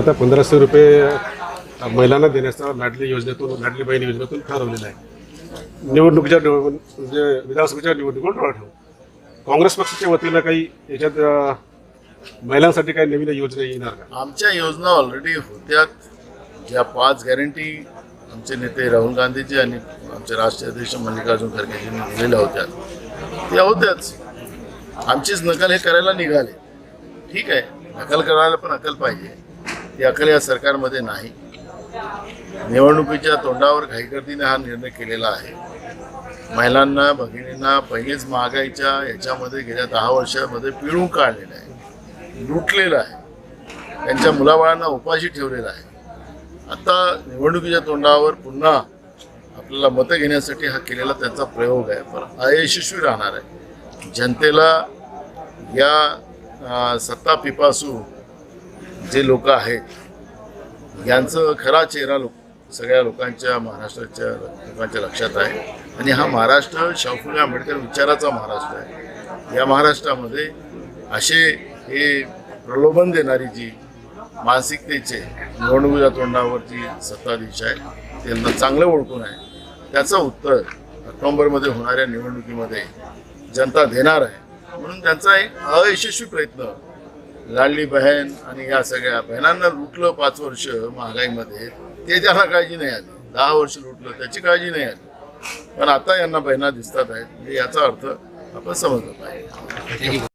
आता पंधराशे रुपये महिलांना देण्याचा लाडली योजनेतून लाडली बहीण योजनेतून ठरवलेलं आहे. निवडणुकीच्या म्हणजे विधानसभेच्या निवडणुकीवर डोळा ठेवू काँग्रेस पक्षाच्या वतीनं काही याच्यात महिलांसाठी काही नवीन योजना येणार का? आमच्या योजना ऑलरेडी होत्या. ज्या पाच गॅरंटी आमचे नेते राहुल गांधीजी आणि आमचे राष्ट्रीय अध्यक्ष मल्लिकार्जुन खरगेजींनी दिलेल्या होत्या. त्या होत्याच. आमचीच नकल हे करायला निघाले. ठीक आहे. नकल करायला पण अकल पाहिजे. ती अकल या सरकारमध्ये नाही. निवडणुकीच्या तोंडावर घाईगर्दीने हा निर्णय केलेला आहे. महिलांना भगिनींना पहिलेच महागाईच्या याच्यामध्ये गेल्या दहा वर्षामध्ये पिळून काढलेलं आहे. लुटलेलं आहे. त्यांच्या मुलाबाळांना उपाशी ठेवलेलं आहे. आता निवडणुकीच्या तोंडावर पुन्हा आपल्याला मतं घेण्यासाठी हा केलेला त्यांचा प्रयोग आहे. पण अयशस्वी राहणार आहे. जनतेला या सत्ता पिपासू जे लोक आहेत यांचं खरा चेहरा लोक सगळ्या लोकांच्या महाराष्ट्राच्या लोकांच्या लक्षात आहे. आणि हा महाराष्ट्र शाहू आंबेडकर विचाराचा महाराष्ट्र आहे. या महाराष्ट्रामध्ये असे हे प्रलोभन देणारी जी मानसिकतेचे निवडणुकीच्या तोंडावरची सत्ताधीश आहे त्यांना चांगलं ओळखून आहे. त्याचं उत्तर ऑक्टोंबरमध्ये होणाऱ्या निवडणुकीमध्ये जनता देणार आहे. म्हणून त्यांचा एक अयशस्वी प्रयत्न लाडली बहीण आणि या सगळ्या बहिणांना लुटलं पाच वर्ष महागाईमध्ये ते त्यांना काळजी नाही आली. दहा वर्ष लुटलं त्याची काळजी नाही आली. पण आता यांना बहिणा दिसतात आहेत म्हणजे याचा अर्थ आपण समजलं पाहिजे.